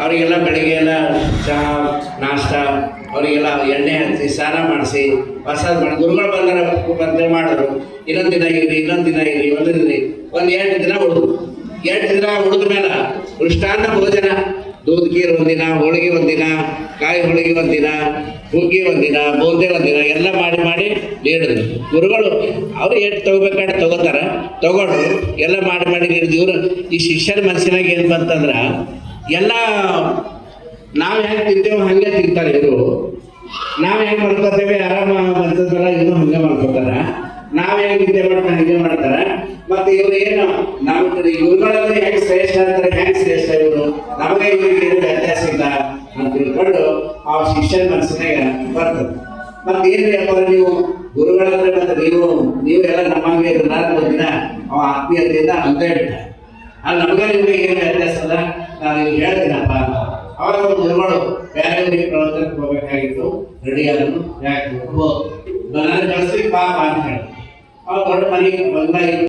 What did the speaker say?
ಅವರಿಗೆಲ್ಲ ಬೆಳಿಗ್ಗೆ ಎಲ್ಲ ಚಹಾ, ನಾಷ್ಟ, ಅವರಿಗೆಲ್ಲ ಎಣ್ಣೆ ಹಚ್ಚಿ, ಸ್ನಾನ ಮಾಡಿಸಿ, ಪ್ರಸಾದ ಮಾಡಿ. ಗುರುಗಳು ಬಂದರೆ ಬಂದರೆ ಮಾಡಿದ್ರು. ಇನ್ನೊಂದು ದಿನ ಇರಿ ಇನ್ನೊಂದು ದಿನ ಇರಿ ಒಂದು ದಿನ ಒಂದು ಎಂಟು ದಿನ ಉಳಿದು. ಎಂಟು ದಿನ ಉಳಿದ ಮೇಲೆ ಮೃಷ್ಟಾನ್ನ ಭೋಜನ. ದೂದ್ ಕೀರ್ ಒಂದಿನ, ಹೋಳಿಗೆ ಒಂದಿನ, ಕಾಯಿ ಹೋಳಿಗೆ ಒಂದಿನ, ಹುಗ್ಗಿ ಒಂದಿನ, ಬೂಂದೆ ಒಂದಿನ, ಎಲ್ಲ ಮಾಡಿ ಮಾಡಿ ನೀಡಿದ್ರು. ಗುರುಗಳು, ಅವ್ರು ಎಷ್ಟು ತಗೋಬೇಕಾದ್ರೆ ತಗೋತಾರೆ. ತಗೊಂಡ್ರು ಎಲ್ಲ ಮಾಡಿ ಮಾಡಿ ನೀಡಿದ್ರು. ಇವರು ಈ ಶಿಷ್ಯರ ಮನಸ್ಸಿನಾಗ ಏನು ಬಂತಂದ್ರೆ ಎಲ್ಲ ನಾವು ಹೆಂಗೆ ತಿಂತೇವೆ ಹಂಗೆ ತಿಂತಾರೆ ಇವರು ನಾವು ಹೆಂಗೆ ಮಾಡ್ಕೋತೇವೆ ಆರಾಮ ಬರ್ತದಲ್ಲ ಇವರು ಹಂಗೆ ಮಾಡ್ಕೋತಾರ ನಾವು ಹೆಂಗೆ ನಿದ್ದೆ ಮಾಡ್ತಾರೆ ಹಂಗೆ ಮಾಡ್ತಾರ. ಮತ್ತೆ ಇವರು ಏನು ನಮ್ಮ ಇವುಗಳಲ್ಲಿ ಹೆಂಗೆ ಶ್ರೇಷ್ಠ ಅಂತಾರೆ, ಹೆಂಗೆ ಶ್ರೇಷ್ಠ ಇವರು? ನಮಗೆ ಇವರಿಗೆ ಏನು ವ್ಯತ್ಯಾಸ ಇಲ್ಲ ಅಂತ ತಿಳ್ಕೊಂಡು ಆ ಶಿಕ್ಷಣ ಮನಸ್ಸಿನಾಗ ಬರ್ತದೆ. ಮತ್ತೆ ಏನ್ರಿ ಅಪ್ಪ ನೀವು? ಗುರುಗಳಂದ್ರೆ ಮತ್ತೆ ನೀವು ನೀವೆಲ್ಲ ನಮ್ಮಂಗೆ ಇರಲಾರ ಒಂದಿನ ಅವ ಆತ್ಮೀಯತೆಯಿಂದ ಅಂತ ಹೇಳ್ತಾರೆ ಅಲ್ಲಿ, ನಮ್ಗೆ ನಿಮಗೆ ಏನು ವ್ಯತ್ಯಾಸ ಅಲ್ಲ ನಾನು ನಿಮ್ಗೆ ಹೇಳ್ತೀನಪ್ಪ ಅಂತ. ಅವ್ರು ಗುರುಗಳು ಬೇರೆ ಊರಿಗೆ ಪ್ರವಚನಕ್ಕೆ ಹೋಗ್ಬೇಕಾಗಿತ್ತು. ರೆಡಿ ಅದನ್ನು ಯಾಕೆ ಹೋಗ್ಬೋದು ನನ್ನ ಅಂತ ಹೇಳಿ ಅವ್ರು ದೊಡ್ಡ ಮನೆಗೆ ಬಂದ